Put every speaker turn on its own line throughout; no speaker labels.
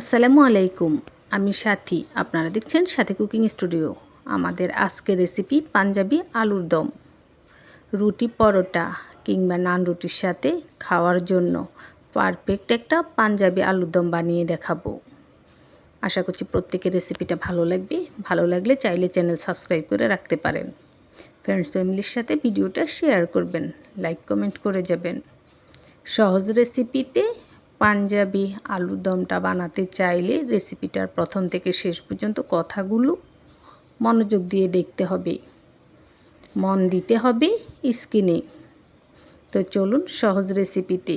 আসসালামু আলাইকুম, আমি সাথী। আপনারা দেখছেন সাথী কুকিং স্টুডিও। আমাদের আজকের রেসিপি পাঞ্জাবি আলুর দম। রুটি পরোটা কিংবা নান রুটির সাথে খাওয়ার জন্য পারফেক্ট একটা পাঞ্জাবি আলুর দম বানিয়ে দেখাবো। আশা করছি প্রত্যেকের রেসিপিটা ভালো লাগবে। ভালো লাগলে চাইলে চ্যানেল সাবস্ক্রাইব করে রাখতে পারেন। ফ্রেন্ডস ফ্যামিলির সাথে ভিডিওটা শেয়ার করবেন লাইক কমেন্ট করে যাবেন। সহজ রেসিপিতে পাঞ্জাবি আলুর দমটা বানাতে চাইলে রেসিপিটার প্রথম থেকে শেষ পর্যন্ত কথাগুলো মনোযোগ দিয়ে দেখতে হবে। মন দিতে হবে স্কিনে। তো চলুন সহজ রেসিপিতে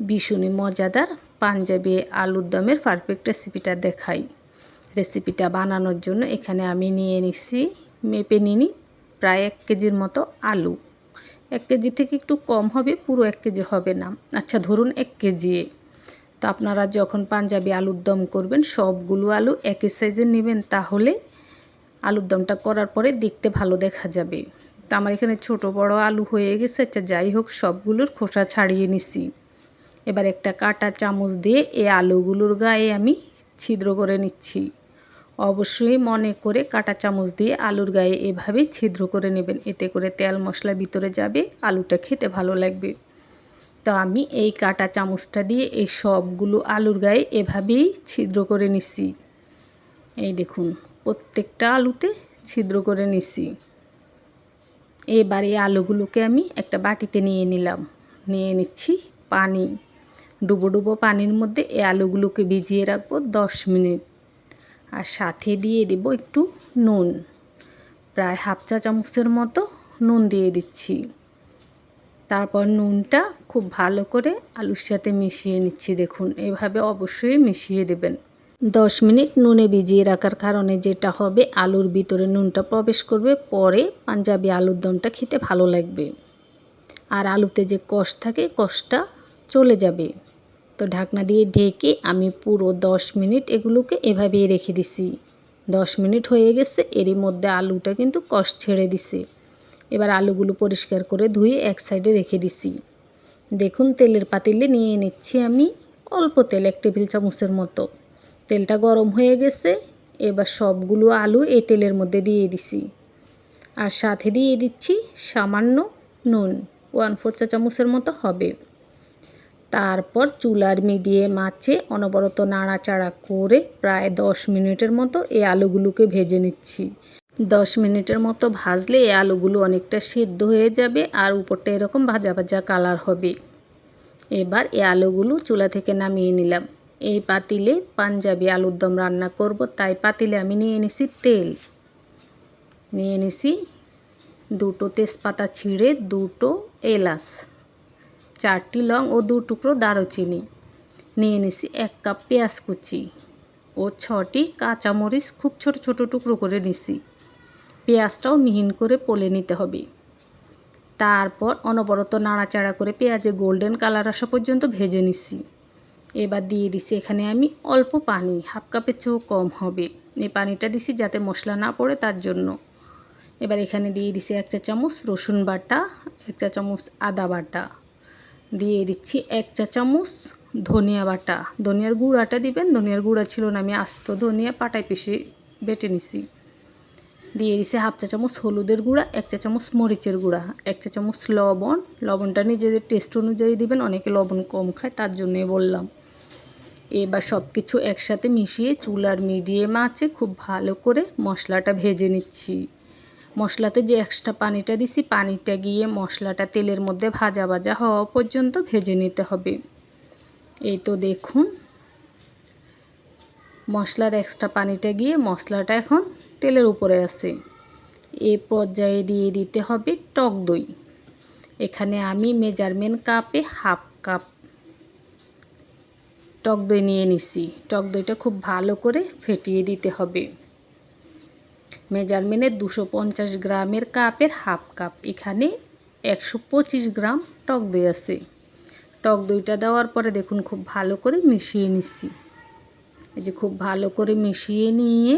ভীষণই মজাদার পাঞ্জাবি আলুর দমের পারফেক্ট রেসিপিটা দেখাই। রেসিপিটা বানানোর জন্য এখানে আমি নিয়ে নিচ্ছি, মেপে নিনি, প্রায় এক কেজির মতো আলু। এক কেজি থেকে একটু কম হবে, পুরো এক কেজি হবে না। আচ্ছা ধরুন এক কেজি। তো আপনারা যখন পাঞ্জাবি আলুর দম করবেন, সবগুলো আলু একই সাইজের নেবেন, তাহলে আলুর দমটা করার পরে দেখতে ভালো দেখা যাবে। তো আমার এখানে ছোট বড় আলু হয়ে গেছে আচ্ছা যাই হোক, সবগুলোর খোসা ছাড়িয়ে নিছি। এবার একটা কাটা চামচ দিয়ে এই আলুগুলোর গায়ে আমি ছিদ্র করে নিচ্ছি। অবশ্যই মনে করে কাটা চামচ দিয়ে আলুর গায়ে এভাবেই ছিদ্র করে নেবেন, এতে করে তেল মশলা ভিতরে যাবে, আলুটা খেতে ভালো লাগবে। তো আমি এই কাটা চামচটা দিয়ে এই সবগুলো আলুর গায়ে এভাবেই ছিদ্র করে নিছি। এই দেখুন, প্রত্যেকটা আলুতে ছিদ্র করে নিছি। এবার এই আলুগুলোকে আমি একটা বাটিতে নিয়ে নিলাম। নিয়ে নিচ্ছি পানি। ডুবো ডুবো পানির মধ্যে এই আলুগুলোকে ভিজিয়ে রাখব দশ মিনিট। আর সাথে দিয়ে দেব একটু নুন। প্রায় হাফ চা চামচের মতো নুন দিয়ে দিচ্ছি। তারপর নুনটা খুব ভালো করে আলুর সাথে মিশিয়ে নিচ্ছি, দেখুন। এভাবে অবশ্যই মিশিয়ে দেবেন। দশ মিনিট নুনে ভিজিয়ে রাখার কারণে যেটা হবে, আলুর ভিতরে নুনটা প্রবেশ করবে, পরে পাঞ্জাবি আলুর দমটা খেতে ভালো লাগবে। আর আলুতে যে কষ থাকে, কষটা চলে যাবে। তো ঢাকনা দিয়ে ঢেকে আমি পুরো দশ মিনিট এগুলোকে এভাবেই রেখে দিছি। দশ মিনিট হয়ে গেছে, এরই মধ্যে আলুটা কিন্তু কষ ছেড়ে দিছে। এবার আলুগুলো পরিষ্কার করে ধুয়ে এক সাইডে রেখে দিছি। দেখুন, তেলের পাতিলে নিয়ে নিচ্ছি আমি অল্প তেল, এক টেবিল চামচের মতো। তেলটা গরম হয়ে গেছে, এবার সবগুলো আলু এই তেলের মধ্যে দিয়ে দিছি। আর সাথে দিয়ে দিচ্ছি সামান্য নুন, ওয়ান ফোর চা চামচের মতো হবে। তারপর চুলার মিডিয়াম আঁচে অনবরত নাড়াচাড়া করে প্রায় দশ মিনিটের মতো এই আলুগুলোকে ভেজে নিচ্ছি। দশ মিনিটের মতো ভাজলে এই আলুগুলো অনেকটা সিদ্ধ হয়ে যাবে আর উপরটা এরকম ভাজা ভাজা কালার হবে। এবার এই আলুগুলো চুলা থেকে নামিয়ে নিলাম। এই পাতিলে পাঞ্জাবি আলুর দম রান্না করব, তাই পাতিলে আমি নিয়ে নিছি তেল। নিয়ে নিছি দুটো তেজপাতা ছিঁড়ে দুটো এলাচ, চারটি লং ও দু টুকরো দারুচিনি। নিয়ে নিছি এক কাপ পেঁয়াজ কুচি ও ছটি কাঁচামরিচ, খুব ছোট ছোট টুকরো করে নিছি। পেঁয়াজটাও মিহিন করে পলে নিতে হবে। তারপর অনবরত নাড়াচাড়া করে পেঁয়াজে গোল্ডেন কালার আসা পর্যন্ত ভেজে নিছি এবার দিয়ে দিছি এখানে আমি অল্প পানি, হাফ কাপের চেয়েও কম হবে। এই পানিটা দিছি যাতে মশলা না পড়ে তার জন্য। এবার এখানে দিয়ে দিছি এক চা চামচ রসুন বাটা, এক চা চামচ আদা বাটা। দিয়ে দিচ্ছি এক চা চামচ ধনিয়া বাটা। ধনিয়ার গুঁড়াটা দিবেন, ধনিয়ার গুঁড়া ছিল না, আমি আস্ত ধনিয়া পাটায় পিষে বেটে নিছি দিয়ে দিছি হাফ চা চামচ হলুদের গুঁড়া, এক চা চামচ মরিচের গুঁড়া। এক চা চামচ লবণ। লবণটা নিজেদের টেস্ট অনুযায়ী দিবেন, অনেকে লবণ কম খায়, তার জন্যই বললাম। এবার সব কিছু একসাথে মিশিয়ে চুলার মিডিয়াম আছে, খুব ভালো করে মশলাটা ভেজে নিচ্ছি। মশলাতে যে এক্সট্রা পানিটা দিছি, পানিটা গিয়ে মশলাটা তেলের মধ্যে ভাজা ভাজা হওয়া পর্যন্ত ভেজে নিতে হবে। এই তো দেখুন, মশলার এক্সট্রা পানিটা গিয়ে মশলাটা এখন তেলের উপরে আছে। এ পর্যায়ে দিয়ে দিতে হবে টক দই। এখানে আমি মেজারমেন্ট কাপে হাফ কাপ টক দই নিয়ে নিছি। টক দইটা খুব ভালো করে ফেটিয়ে দিতে হবে। মেজারমেন্টের দুশো পঞ্চাশ গ্রামের কাপের হাফ কাপ। এখানে একশো পঁচিশ গ্রাম টক দই আছে। টক দইটা দেওয়ার পরে দেখুন খুব ভালো করে মিশিয়ে নিচ্ছি এই যে খুব ভালো করে মিশিয়ে নিয়ে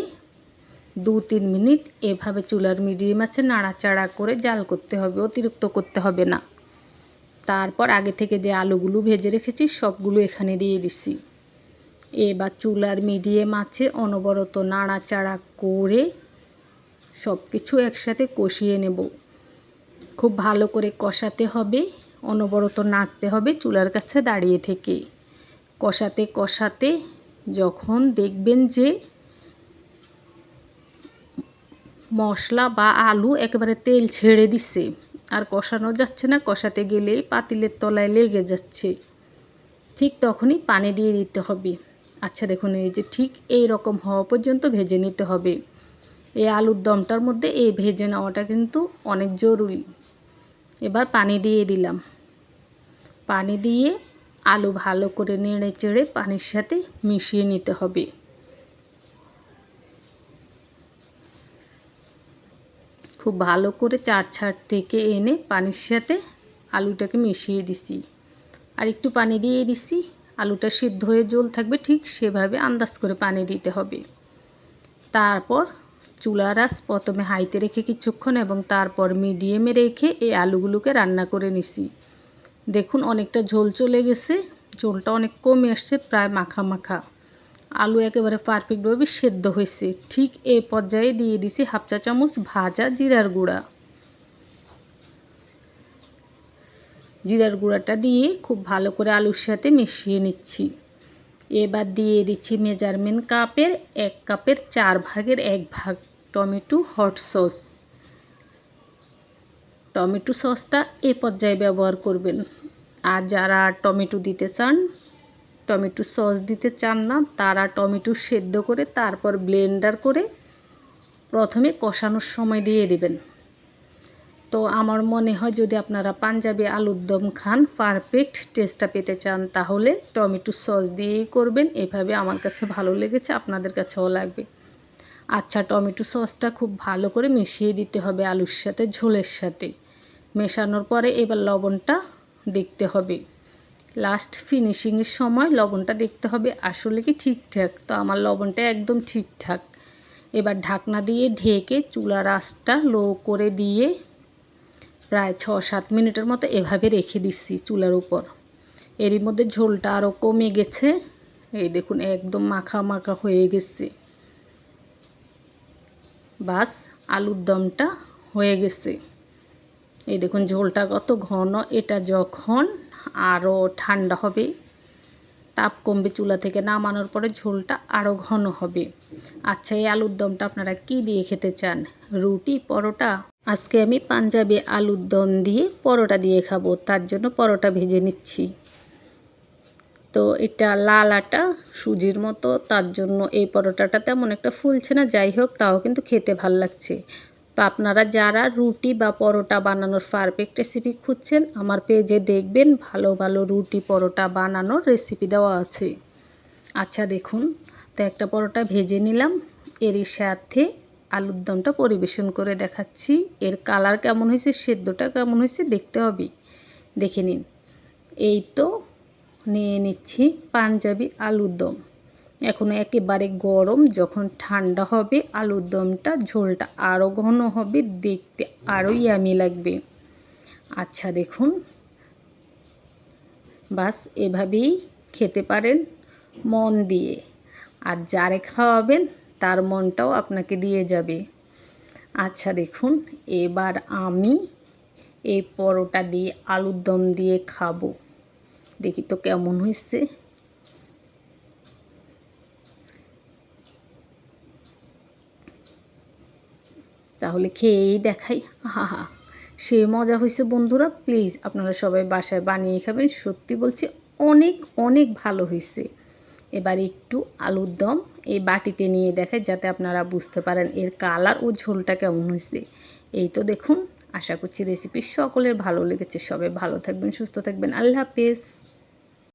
দু তিন মিনিট এভাবে চুলার মিডিয়াম আছে, নাড়াচাড়া করে জাল করতে হবে, অতিরিক্ত করতে হবে না। তারপর আগে থেকে যে আলুগুলো ভেজে রেখেছি, সবগুলো এখানে দিয়ে দিছি। এবার চুলার মিডিয়াম আছে, অনবরত নাড়াচাড়া করে সব কিছু একসাথে কষিয়ে নেব। খুব ভালো করে কষাতে হবে, অনবরত নাড়তে হবে চুলার কাছে দাঁড়িয়ে থেকে। কষাতে কষাতে যখন দেখবেন যে মশলা বা আলু একেবারে তেল ছেড়ে দিচ্ছে আর কষানো যাচ্ছে না, কষাতে গেলে পাতিলের তলায় লেগে যাচ্ছে। ঠিক তখনই পানি দিয়ে দিতে হবে। আচ্ছা দেখুন, এই যে ঠিক এই রকম হওয়া পর্যন্ত ভেজে নিতে হবে। এই আলুর দমটার মধ্যে এই ভেজে নেওয়াটা কিন্তু অনেক জরুরি। এবার পানি দিয়ে দিলাম। পানি দিয়ে আলু ভালো করে নেড়ে চেড়ে পানির সাথে মিশিয়ে নিতে হবে। খুব ভালো করে চার ছাড় থেকে এনে পানির সাথে আলুটাকে মিশিয়ে দিছি। আর একটু পানি দিয়ে দিছি, আলুটা সিদ্ধ হয়ে জল থাকবে, ঠিক সেভাবে আন্দাজ করে পানি দিতে হবে। তারপর চুলার আস প্রথমে হাইতে রেখে কিছুক্ষণ এবং তারপর মিডিয়ামে রেখে এই আলুগুলোকে রান্না করে নিছি। দেখুন, অনেকটা ঝোল চলে গেছে, ঝোলটা অনেক কমে আসছে, প্রায় মাখা মাখা। আলু একেবারে পারফেক্টভাবে সেদ্ধ হয়েছে। ঠিক এই পর্যায়ে দিয়ে দিছি হাফ চা চামচ ভাজা জিরার গুঁড়া। জিরার গুঁড়াটা দিয়ে খুব ভালো করে আলুর সাথে মিশিয়ে নিচ্ছি। এবার দিয়ে দিচ্ছি মেজারমেন্ট কাপের এক কাপের চার ভাগের এক ভাগ টমেটো হট সস টমেটো সসটা এ পর্যায়ে ব্যবহার করবেন। আর যারা টমেটো দিতে চান টমেটো সস দিতে চান না, তারা টমেটো সেদ্ধ করে তারপর ব্লেন্ডার করে প্রথমে কষানোর সময় দিয়ে দেবেন। তো আমার মনে হয় যদি আপনারা পাঞ্জাবি আলুর দম খান, পারফেক্ট টেস্টটা পেতে চান, তাহলে টমেটো সস দিয়েই করবেন। এভাবে আমার কাছে ভালো লেগেছে, আপনাদের কাছেও লাগবে। আচ্ছা টমেটো সসটা খুব ভালো করে মিশিয়ে দিতে হবে আলুর সাথে, ঝোলের সাথে। মেশানোর পরে এবার লবণটা দেখতে হবে। লাস্ট ফিনিশিংয়ের সময় লবণটা দেখতে হবে। আসলে কি ঠিকঠাক? তো আমার লবণটা একদম ঠিকঠাক। এবার ঢাকনা দিয়ে ঢেকে চুলার আঁচটা লো করে দিয়ে প্রায় ছ সাত মিনিটের মতো এভাবে রেখে দিচ্ছি চুলার উপর। এরই মধ্যে ঝোলটা আরও কমে গেছে। এই দেখুন, একদম মাখা মাখা হয়ে গেছে। বাস, আলুর দমটা হয়ে গেছে। এই দেখুন, ঝোলটা কত ঘন, এটা যখন আরও ঠান্ডা হবে। তাপ কমবে চুলা থেকে নামানোর পরে ঝোলটা আরও ঘন হবে। আচ্ছা এই আলুর দমটা আপনারা কি দিয়ে খেতে চান? রুটি, পরোটা? আজকে আমি পাঞ্জাবি আলুর দম দিয়ে পরোটা দিয়ে খাব, তার জন্য পরোটা ভেজে নিচ্ছি। তো এটা লাল আটা, সুজির মতো, তার জন্য এই পরোটাটা তেমন একটা ফুলছে না, যাই হোক, তাও কিন্তু খেতে ভালো লাগছে। তো আপনারা যারা রুটি বা পরোটা বানানোর পারফেক্ট রেসিপি খুঁজছেন, আমার পেজে দেখবেন ভালো ভালো রুটি, পরোটা বানানোর রেসিপি দেওয়া আছে। আচ্ছা দেখুন, তো একটা পরোটা ভেজে নিলাম। এরই সাথে আলুর দমটা পরিবেশন করে দেখাচ্ছি। এর কালার কেমন হয়েছে, সেদ্ধটা কেমন হয়েছে দেখতে হবে। দেখে নিন। এই তো, নিয়ে নিচ্ছি পাঞ্জাবি আলুর দম। এখন একেবারে গরম, যখন ঠান্ডা হবে, আলুর দমটা, ঝোলটা আরও ঘন হবে, দেখতে আরও ইয়ামি লাগবে। আচ্ছা দেখুন। বাস, এভাবেই খেতে পারেন মন দিয়ে। আর যারে খাওয়াবেন, তার মনটাও আপনাকে দিয়ে যাবে। আচ্ছা দেখুন, এবার আমি এই পরোটা দিয়ে, আলুর দম দিয়ে খাব। দেখি তো কেমন হয়েছে তাহলে খেয়েই দেখাই। হা হা সে মজা হয়েছে বন্ধুরা প্লিজ আপনারা সবাই বাসায় বানিয়ে খাবেন। সত্যি বলছি, অনেক অনেক ভালো হয়েছে। এবার একটু আলুর দম এই বাটিতে নিয়ে দেখায় যাতে আপনারা বুঝতে পারেন এর কালার ও ঝোলটা কেমন হয়েছে। এই তো দেখুন, আশা করছি রেসিপি সকলের ভালো লেগেছে। সবাই ভালো থাকবেন, সুস্থ থাকবেন। আল্লাহ হাফেজ।